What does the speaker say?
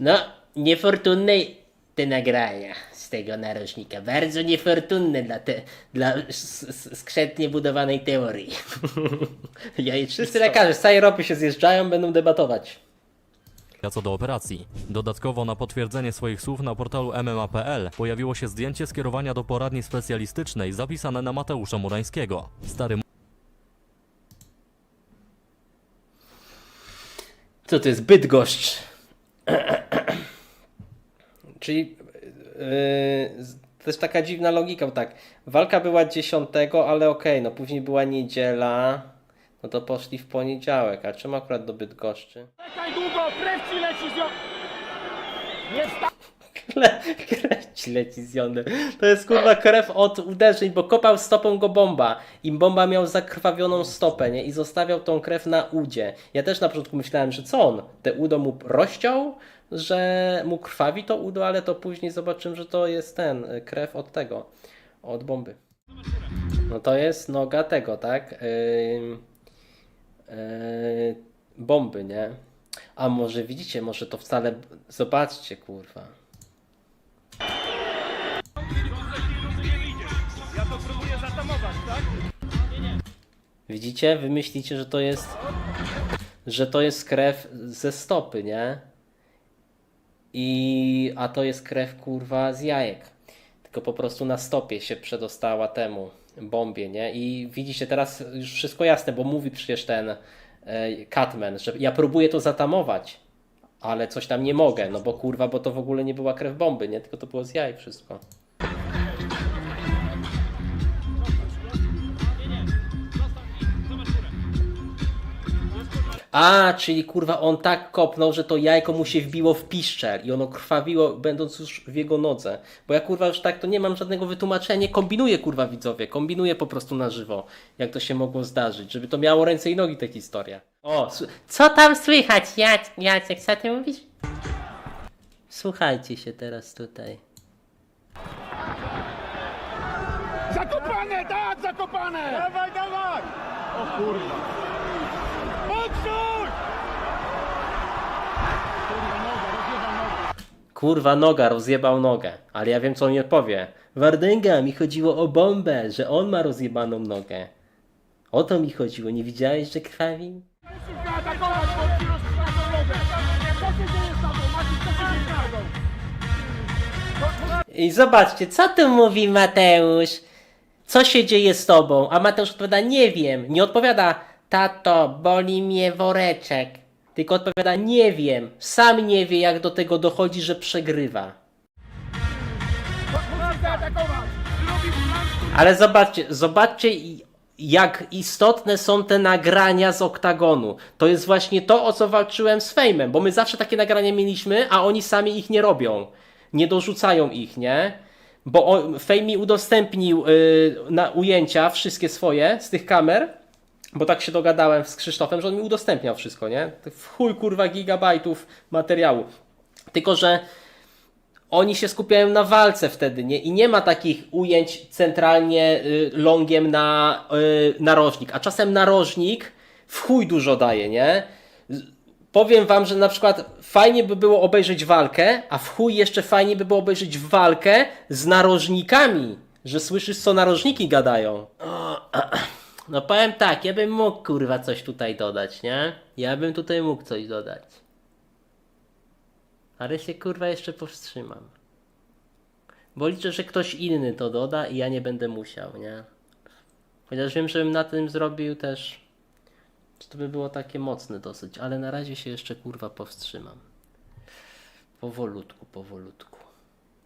No, niefortunne te nagrania z tego narożnika. Bardzo niefortunne dla, te, dla skrzętnie budowanej teorii. Jajecznictwo. Wszyscy lekarze z całej Europy się zjeżdżają, będą debatować. co do operacji. Dodatkowo na potwierdzenie swoich słów na portalu MMA.pl pojawiło się zdjęcie skierowania do poradni specjalistycznej zapisane na Mateusza Murańskiego. Stary Co to jest Bydgoszcz? Czyli yy, jest taka dziwna logika, bo tak, walka była 10, ale okej, no później była niedziela, no to poszli w poniedziałek, a czemu akurat do Bydgoszczy? Czekaj długo, krew ci leci! Nie sta... Kle, krew ci leci z jąder. To jest kurwa krew od uderzeń, bo kopał stopą go bomba i bomba miał zakrwawioną stopę, nie? I zostawiał tą krew na udzie. Ja też na początku myślałem, że co on? Te udo mu rozciął, że mu krwawi to udo, ale to później zobaczyłem, że to jest ten, y, krew od tego, od bomby. No to jest noga tego, tak? Yy, yy, bomby, nie? A może widzicie, może to wcale. Zobaczcie, kurwa. Widzicie? Wy myślicie, że to jest. Że to jest krew ze stopy, nie? I. A to jest krew kurwa z jajek. Tylko po prostu na stopie się przedostała temu bombie, nie? I widzicie, teraz już wszystko jasne, bo mówi przecież ten e, Catman, że ja próbuję to zatamować, ale coś tam nie mogę, no bo kurwa, bo to w ogóle nie była krew bomby, nie? Tylko to było z jaj wszystko. A, czyli kurwa on tak kopnął, że to jajko mu się wbiło w piszczel i ono krwawiło, będąc już w jego nodze. Bo ja kurwa już tak to nie mam żadnego wytłumaczenia, kombinuję kurwa widzowie, kombinuję po prostu na żywo, jak to się mogło zdarzyć, żeby to miało ręce i nogi ta historia. O, co tam słychać, Jac- Jacek, co ty mówisz? Słuchajcie się teraz tutaj. Zakopane, tak, zakopane! Dawaj, dawaj! O kurwa! Kurwa noga, rozjebał nogę. Ale ja wiem co on mi odpowie. Wardęga, mi chodziło o bombę, że on ma rozjebaną nogę. O to mi chodziło, nie widziałeś, że krwawi? I zobaczcie, co tu mówi Mateusz? Co się dzieje z tobą? A Mateusz odpowiada, nie wiem. Nie odpowiada, tato, boli mnie woreczek. Tylko odpowiada, nie wiem. Sam nie wie, jak do tego dochodzi, że przegrywa. Ale zobaczcie, zobaczcie jak istotne są te nagrania z oktagonu. To jest właśnie to, o co walczyłem z Fejmem, bo my zawsze takie nagrania mieliśmy, a oni sami ich nie robią. Nie dorzucają ich, nie? Bo on, Fame mi udostępnił y, na ujęcia wszystkie swoje z tych kamer, bo tak się dogadałem z Krzysztofem, że on mi udostępniał wszystko, nie? W chuj kurwa gigabajtów materiału. Tylko, że oni się skupiają na walce wtedy, nie? I nie ma takich ujęć centralnie y, longiem na y, narożnik. A czasem narożnik w chuj dużo daje, nie? Powiem wam, że na przykład fajnie by było obejrzeć walkę, a w chuj jeszcze fajnie by było obejrzeć walkę z narożnikami, że słyszysz co narożniki gadają. O, no powiem tak, ja bym mógł kurwa coś tutaj dodać, nie? Ja bym tutaj mógł coś dodać. Ale się kurwa jeszcze powstrzymam. Bo liczę, że ktoś inny to doda i ja nie będę musiał, nie? Chociaż wiem, żebym na tym zrobił też. że To by było takie mocne dosyć, ale na razie się jeszcze kurwa powstrzymam. Powolutku, powolutku.